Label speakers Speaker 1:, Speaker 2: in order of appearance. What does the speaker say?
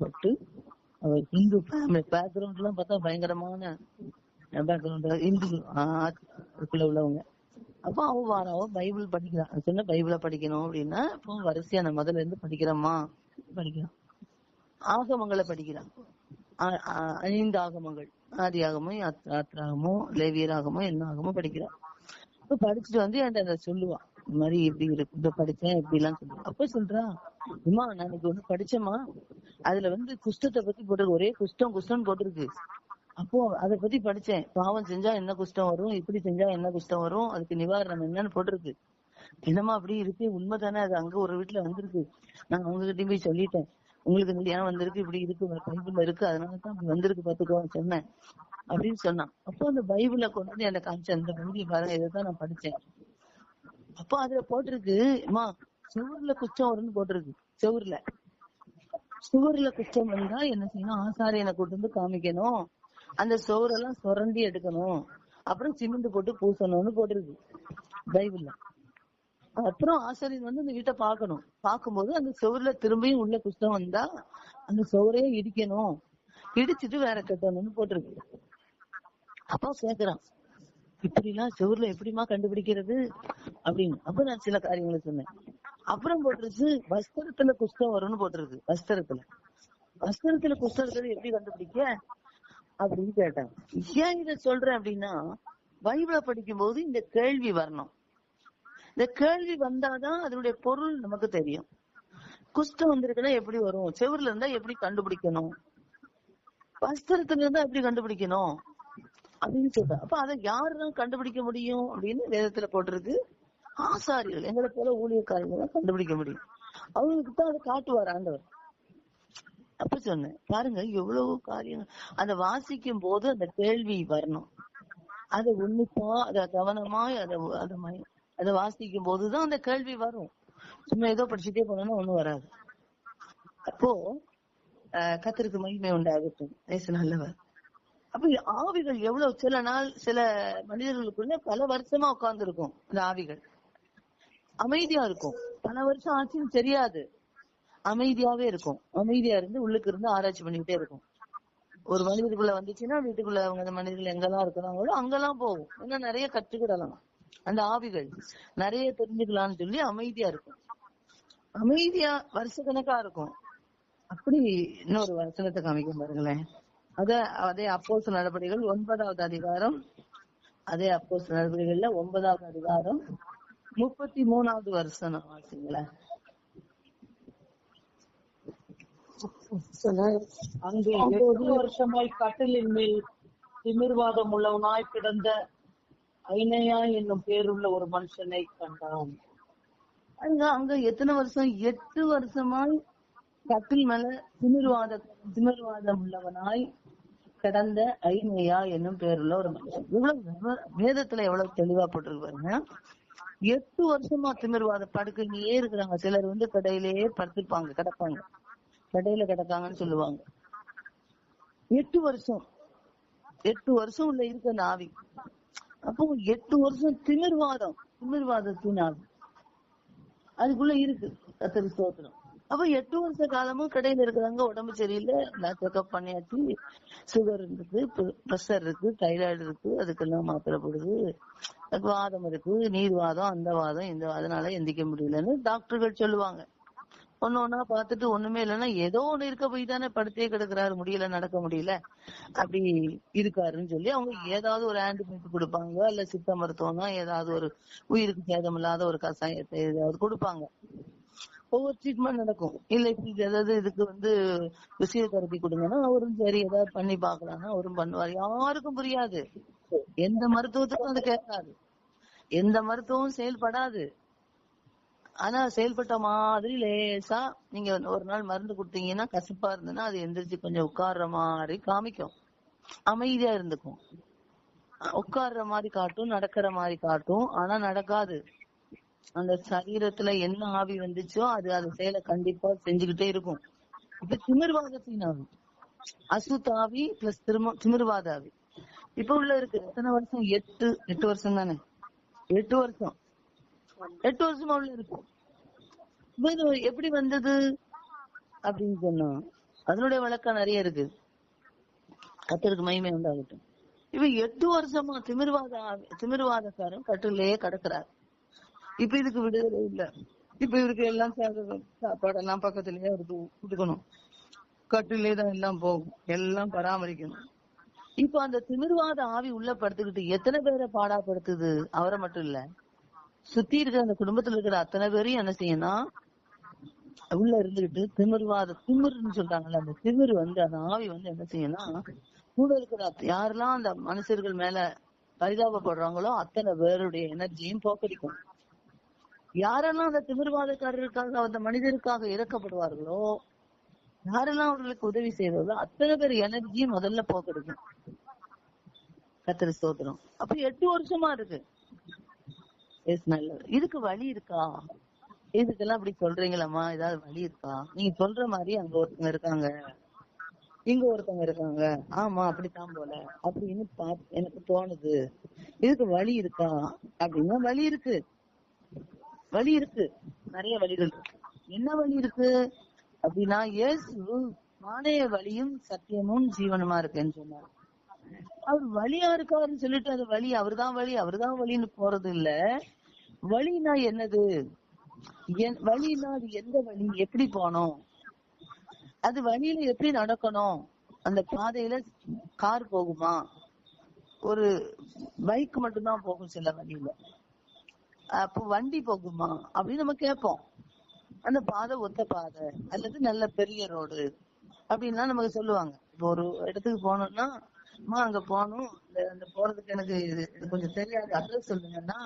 Speaker 1: பட்டு Hindu family background எல்லாம் பார்த்தா பயங்கரமான பேக்ரவுண்ட் இந்து உள்ளவங்க. அப்போ அவ வாராவோ பைபிள் படிக்கிறான் சொன்ன பைபிள படிக்கணும் அப்படின்னா இப்போ வரிசையா நான் முதல்ல இருந்து படிக்கிறோமா படிக்கிறான். ஆகமங்களை படிக்கிறான். ஐந்து ஆகமங்கள். ஆதி ஆகமோ யாத்ராகமோ லேவியர் ஆகமோ என்ன ஆகமோ படிக்கிறான். இப்ப படிச்சுட்டு வந்து என்கிட்ட அதை சொல்லுவான் இந்த மாதிரி இப்படி இருக்கு இப்ப படிச்சேன் இப்படி எல்லாம் சொல்லுவான் அப்ப சொல்றா அம்மா நான் இன்னைக்கு ஒண்ணு படிச்சேம்மா. அதுல வந்து குஷ்டத்தை பத்தி போட்டிருக்கு. ஒரே குஷ்டம் குஷ்டம் போட்டிருக்கு. அப்போ அத பத்தி படிச்சேன். பாவம் செஞ்சா என்ன குஷ்டம் வரும்? இப்படி செஞ்சா என்ன குஷ்டம் வரும்? அதுக்கு நிவாரணம் என்னன்னு போட்டிருக்கு. என்னமா அப்படி இருக்கு? உண்மைதானே? அது அங்க ஒரு வீட்டுல வந்திருக்கு. நான் அவங்க கிட்டயும் போய் சொல்லிட்டேன். உங்களுக்கு கல்யாணம் வந்திருக்கு இப்படி இருக்கு பைபிள்ல இருக்கு. அதனாலதான் வந்திருக்கு பாத்துக்கோ சொன்னேன். அப்படின்னு சொன்னான். அப்போ அந்த பைபிள கொண்டு வந்து எனக்கு காமிச்ச அந்த பகுதியை பாருங்க. இதைதான் நான் படிச்சேன். அப்போ அதுல போட்டிருக்கு அம்மா சுவர்ல குச்சம் வரும்னு போட்டிருக்கு. சுவர்ல. சுவர்ல குச்சம் வந்தா என்ன செய்யணும்? ஆசாரியனை கூட்டு வந்து காமிக்கணும். அந்த சுவரெல்லாம் சுரண்டி எடுக்கணும். அப்புறம் சிமெண்ட் போட்டு பூசணும்னு போட்டிருக்கு. பைபிள்ல. அப்புறம் ஆசாரியன் வந்து அந்த வீட்டை பார்க்கணும். பார்க்கும்போது அந்த சுவர்ல திரும்பியும் உள்ள குஷ்டம் வந்தா அந்த சுவரையே இடிக்கணும். இடிச்சிட்டு வேற கட்டணும்னு போட்டிருக்கு. அப்பா கேக்குறான் இப்படி எல்லாம் சுவர்ல எப்படிமா கண்டுபிடிக்கிறது? அப்படின்னு. அப்ப நான் சில காரியங்களை சொன்னேன். அப்புறம் போட்டுருச்சு வஸ்திரத்துல குஷ்டம் வரும்னு போட்டிருக்கு வஸ்திரத்துல. வஸ்திரத்துல குஷ்டம் இருக்கிறது எப்படி கண்டுபிடிக்க? அப்படின்னு கேட்டான் ஏன் இத சொல்றேன் அப்படின்னா பைபிளை படிக்கும் போது இந்த கேள்வி வரணும். இந்த கேள்வி வந்தாதான் அதனுடைய பொருள் நமக்கு தெரியும். குஷ்டம் வந்திருக்குன்னா எப்படி வரும்? செவர்ல இருந்தா எப்படி கண்டுபிடிக்கணும்? வஸ்திரத்துல இருந்தா எப்படி கண்டுபிடிக்கணும்? அப்படின்னு சொல்றேன் அப்ப அதை யாருதான் கண்டுபிடிக்க முடியும் அப்படின்னு வேதத்துல போட்டிருக்கு. ஆசாரிகள் எங்களை போல ஊழியக்காரங்க கண்டுபிடிக்க முடியும். அவங்களுக்கு தான் அதை காட்டுவார் ஆண்டவர். அப்ப சொன்னேன் பாருங்க எவ்வளவு காரியங்கள் அதை வாசிக்கும் போது அந்த கேள்வி வரணும். அதை உன்னிப்பா அதை கவனமா அதை அதை அதை வாசிக்கும் போதுதான் அந்த கேள்வி வரும். சும்மா ஏதோ படிச்சுட்டே போனோம்னா ஒண்ணும் வராது. அப்போ ஆஹ் மகிமை உண்டாகட்டும். ஏசு நல்லவர். அப்ப ஆவிகள் எவ்வளவு சில நாள் சில மனிதர்களுக்குள்ள பல வருஷமா உட்கார்ந்து இருக்கும் இந்த ஆவிகள். அமைதியா இருக்கும். பல வருஷம் ஆச்சுன்னு தெரியாது. அமைதியாவே இருக்கும். அமைதியா இருந்து உள்ளுக்கு இருந்து ஆராய்ச்சி பண்ணிக்கிட்டே இருக்கும். ஒரு மனிதருக்குள்ள வந்துச்சுன்னா வீட்டுக்குள்ள அவங்க அந்த மனிதர்கள் எங்கெல்லாம் இருக்கிறாங்களோ அங்கெல்லாம் போகும். ஏன்னா நிறைய கற்றுக்கிடலாம் அந்த ஆவிகள் நிறைய தெரிஞ்சுக்கலாம்னு சொல்லி அமைதியா இருக்கும். அமைதியா வருஷக்கணக்கா இருக்கும். அப்படி இன்னொரு வசனத்தை காமிக்க பாருங்களேன். அத அதே அப்போஸ் நடவடிக்கைகள் ஒன்பதாவது அதிகாரம் அதே அப்போஸ் நடவடிக்கைகள்ல ஒன்பதாவது அதிகாரம் முப்பத்தி மூணாவது வருஷம் வாசிங்களேன்.
Speaker 2: அங்கு எட்டு வருஷமாய் கட்டிலின் மேல் திமிர்வாதம் உள்ளவனாய் கிடந்த ஐனையா என்னும் பேருள்ள ஒரு மனுஷனை கண்டான்.
Speaker 1: அங்க அங்க எத்தனை வருஷம்? எட்டு வருஷமாய் கட்டில் மேல திமிர்வாத திமிர்வாதம் உள்ளவனாய் கிடந்த ஐனையா என்னும் பேருள்ள ஒரு மனுஷன். இவ்வளவு வேதத்துல எவ்வளவு தெளிவா போட்டிருக்கு பாருங்க. எட்டு வருஷமா திமிர்வாத படுக்கையிலேயே இருக்கிறாங்க. சிலர் வந்து கடையிலேயே படுத்திருப்பாங்க கிடப்பாங்க. கடையில கிடக்காங்கன்னு சொல்லுவாங்க. எட்டு வருஷம். எட்டு வருஷம் உள்ள இருக்க அந்த ஆவி அப்போ எட்டு வருஷம் திமிர்வாதம் திமிர்வாதத்தின் ஆவி அதுக்குள்ள இருக்கு கத்திரி ஸ்தோத்திரம். அப்ப எட்டு வருஷ காலமும் கடையில இருக்கிறாங்க உடம்பு சரியில்லை. நான் செக்அப் பண்ணியாச்சு. சுகர் இருக்கு ப்ரெஷர் இருக்கு தைராய்டு இருக்கு அதுக்கெல்லாம் மாத்திரை போடுது. வாதம் இருக்கு. நீர் வாதம் அந்த வாதம் இந்த அதனால எந்திக்க முடியலன்னு டாக்டர்கள் சொல்லுவாங்க. ஒண்ணு ஒண்ணா பாத்துட்டு ஒண்ணுமே இல்லைன்னா ஏதோ ஒண்ணு இருக்க போய் தானே படுத்தே கிடக்குறாரு. முடியல நடக்க முடியல. அப்படி இருக்காருன்னு சொல்லி அவங்க ஏதாவது ஒரு ஆன்டிபயோட்டிக் கொடுப்பாங்க. இல்ல சித்த மருத்துவம்னா ஏதாவது ஒரு உயிருக்கு சேதம் இல்லாத ஒரு கசாயத்தை ஏதாவது கொடுப்பாங்க. ஒவ்வொரு ட்ரீட்மெண்ட் நடக்கும். இல்ல இப்படி ஏதாவது இதுக்கு வந்து பிசியோதெரபி கொடுங்கன்னா அவரும் சரி ஏதாவது பண்ணி பாக்கலாம்னா அவரும் பண்ணுவார். யாருக்கும் புரியாது. எந்த மருத்துவத்துக்கும் அது கேட்காது. எந்த மருத்துவமும் செயல்படாது. ஆனா செயல்பட்ட மாதிரி லேசா நீங்க ஒரு நாள் மருந்து கொடுத்தீங்கன்னா கசப்பா இருந்ததுன்னா அது எந்திரிச்சு கொஞ்சம் உட்கார்ற மாதிரி காமிக்கும். அமைதியா இருந்துக்கும். உட்கார்ற மாதிரி காட்டும் நடக்கிற மாதிரி காட்டும். ஆனா நடக்காது. அந்த சரீரத்துல என்ன ஆவி வந்துச்சோ அது அது செயலை கண்டிப்பா செஞ்சுக்கிட்டே இருக்கும். இப்ப திமிர்வாதத்தின் ஆவி அசுத்தாவி பிளஸ் திரும்ப திமிர்வாத ஆவி. இப்ப உள்ள இருக்கு. எத்தனை வருஷம்? எட்டு எட்டு வருஷம் தானே? எட்டு வருஷம். எட்டு வருஷமா உள்ள இருக்கும் எப்படி வந்தது? அப்படின்னு சொன்னா அதனுடைய வழக்கம் நிறைய இருக்கு. கத்தருக்கு மகிமை உண்டாகட்டும். இவன் எட்டு வருஷமா திமிர்வாத ஆவி- திமிர்வாதக்காரன் கட்டுலயே கிடக்குறார். இப்ப இதுக்கு விடுதலை இல்ல. இப்ப இவருக்கு எல்லாம் சாப்பாடு எல்லாம் பக்கத்துலயே இருக்கு கொடுக்கணும். கட்டிலே தான் எல்லாம் போகும் எல்லாம் பராமரிக்கணும். இப்ப அந்த திமிர்வாத ஆவி உள்ள படுத்துக்கிட்டு எத்தனை பேரை பாடாப்படுத்துது அவரை மட்டும் இல்ல. சுத்தி இருக்கிற அந்த குடும்பத்துல இருக்கிற அத்தனை பேரையும் என்ன செய்யணும் உள்ள இருந்துகிட்டு திமிர்வாத திமிர்னு சொல்றாங்கல்ல அந்த திமிர் வந்து அந்த ஆவி வந்து என்ன செய்யணும் கூட இருக்கிற யாரெல்லாம் அந்த மனுஷர்கள் மேல பரிதாபப்படுறாங்களோ அத்தனை பேருடைய எனர்ஜியும் போக்கடிக்கும். யாரெல்லாம் அந்த திமிர்வாதக்காரர்களுக்காக அந்த மனிதருக்காக இறக்கப்படுவார்களோ யாரெல்லாம் அவர்களுக்கு உதவி செய்வார்களோ அத்தனை பேர் எனர்ஜியும் முதல்ல போக்கெடுக்கும் கத்திர சோதனம் அப்ப எட்டு வருஷமா இருக்கு. நல்லது. இதுக்கு வழி இருக்கா? இதுக்கெல்லாம் அப்படி சொல்றீங்களாம்மா? ஏதாவது வழி இருக்கா? நீங்க சொல்ற மாதிரி அங்க ஒருத்தங்க இருக்காங்க. இங்க ஒருத்தவங்க இருக்காங்க. ஆமா அப்படித்தான் போல. அப்படின்னு பா எனக்கு தோணுது. இதுக்கு வழி இருக்கா? அப்படின்னா வழி இருக்கு. வழி இருக்கு. நிறைய வழிகள் இருக்கு. என்ன வழி இருக்கு? அப்படின்னா இயேசு நானே வழியும் சத்தியமும் ஜீவனமா இருக்குன்னு சொன்னார். அவர் வழியா இருக்காருன்னு சொல்லிட்டு அது வழி அவர்தான் வழி அவர்தான் வழின்னு போறது இல்ல வழினா என்னது? என்- வழினா அது எந்த வழி எப்படி போனோம் அது வழியில எப்படி நடக்கணும்? அந்த பாதையில கார் போகுமா? ஒரு பைக் மட்டும்தான் போகும் சில வழியில. அப்போ வண்டி போகுமா? அப்படின்னு நம்ம கேட்போம். அந்த பாதை ஒத்த பாதை அல்லது நல்ல பெரிய ரோடு அப்படின்லாம் நமக்கு சொல்லுவாங்க. இப்போ ஒரு இடத்துக்கு போனோம்னா அம்மா அங்க போகணும். அந்த போறதுக்கு எனக்கு இது கொஞ்சம் தெரியாது. அட்ரஸ் சொல்லுங்கன்னா